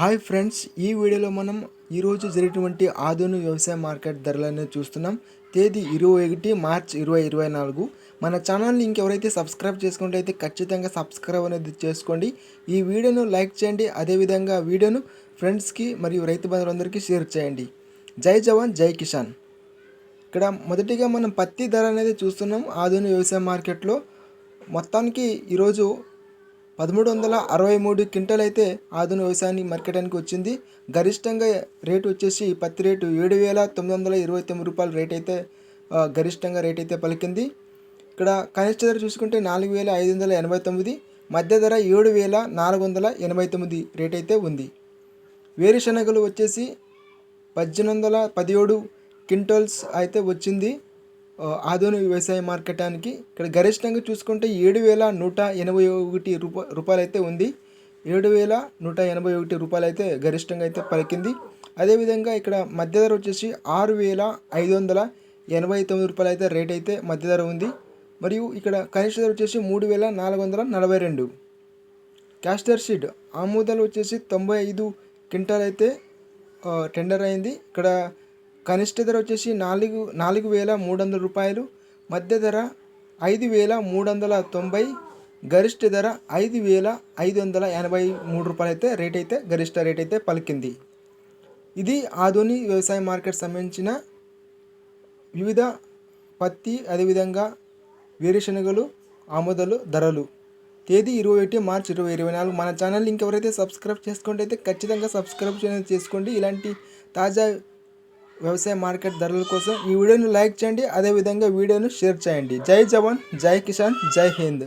Hi friends ఈ వీడియోలో మనం ఈరోజు జరిగినటువంటి ఆధునిక వ్యవసాయ మార్కెట్ ధరలను చూస్తున్నాం. తేదీ ఇరవై ఒకటి మార్చ్ ఇరవై ఇరవై నాలుగు. మన ఛానల్ని ఇంకెవరైతే సబ్స్క్రైబ్ చేసుకుంటే అయితే ఖచ్చితంగా సబ్స్క్రైబ్ అనేది చేసుకోండి. ఈ వీడియోను లైక్ చేయండి. అదేవిధంగా వీడియోను ఫ్రెండ్స్కి మరియు రైతు బంధువులందరికీ షేర్ చేయండి. జై జవాన్ జై కిషాన్ ఇక్కడ మొదటిగా మనం పత్తి ధర అనేది చూస్తున్నాం. ఆధునిక వ్యవసాయ మార్కెట్లో మొత్తానికి ఈరోజు పదమూడు వందల అరవై మూడు క్వింటల్ అయితే ఆధునిక వ్యవసాయానికి మార్కెటానికి వచ్చింది. గరిష్టంగా రేటు వచ్చేసి పత్తి రేటు ఏడు వేల తొమ్మిది వందల ఇరవై తొమ్మిది రూపాయల రేట్ అయితే గరిష్టంగా రేట్ అయితే పలికింది. ఇక్కడ కనిష్ట ధర చూసుకుంటే నాలుగు వేల ఐదు వందల ఎనభై తొమ్మిది మధ్య ధర ఏడు వేల నాలుగు వందల ఎనభై తొమ్మిది రేట్ అయితే ఉంది. వేరుశనగలు వచ్చేసి పద్దెనిమిది వందల పదిహేడు క్వింటల్స్ అయితే వచ్చింది. ఆధునిక వ్యవసాయ మార్కెటానికి ఇక్కడ గరిష్టంగా చూసుకుంటే ఏడు వేల నూట ఎనభై ఒకటి రూపా రూపాయలు అయితే ఉంది. ఏడు వేల నూట ఎనభై ఒకటి రూపాయలు అయితే గరిష్టంగా అయితే పలికింది. అదేవిధంగా ఇక్కడ మధ్య ధర వచ్చేసి ఆరు వేల ఐదు వందల ఎనభై తొమ్మిది రూపాయలు అయితే రేట్ అయితే మధ్య ధర ఉంది. మరియు ఇక్కడ కనిష్ట ధర వచ్చేసి మూడు వేల నాలుగు వందల నలభై రెండు. క్యాస్టర్ షీట్ ఆమోదాలు వచ్చేసి తొంభై ఐదు క్వింటాల్ అయితే టెండర్ అయింది. ఇక్కడ కనిష్ట ధర వచ్చేసి నాలుగు నాలుగు వేల మూడు వందల రూపాయలు మధ్య ధర ఐదు వేల మూడు వందల తొంభై గరిష్ట ధర ఐదు వేల ఐదు వందల ఎనభై మూడు రూపాయలు అయితే రేట్ అయితే గరిష్ట రేట్ అయితే పలికింది. ఇది ఆధునిక వ్యవసాయ మార్కెట్ సంబంధించిన వివిధ పత్తి అదేవిధంగా వేరుశనగలు ఆమోదలు ధరలు. తేదీ ఇరవై ఒకటి మార్చ్ ఇరవై ఇరవై నాలుగు. మన ఛానల్ ఇంకెవరైతే సబ్స్క్రైబ్ చేసుకుంటే అయితే ఖచ్చితంగా సబ్స్క్రైబ్ చేసుకోండి ఇలాంటి తాజా వ్యవసాయ మార్కెట్ ధరల కోసం ఈ వీడియోను లైక్ చేయండి అదేవిధంగా వీడియోను షేర్ చేయండి. జై జవాన్ జై కిసాన్ జై హింద్.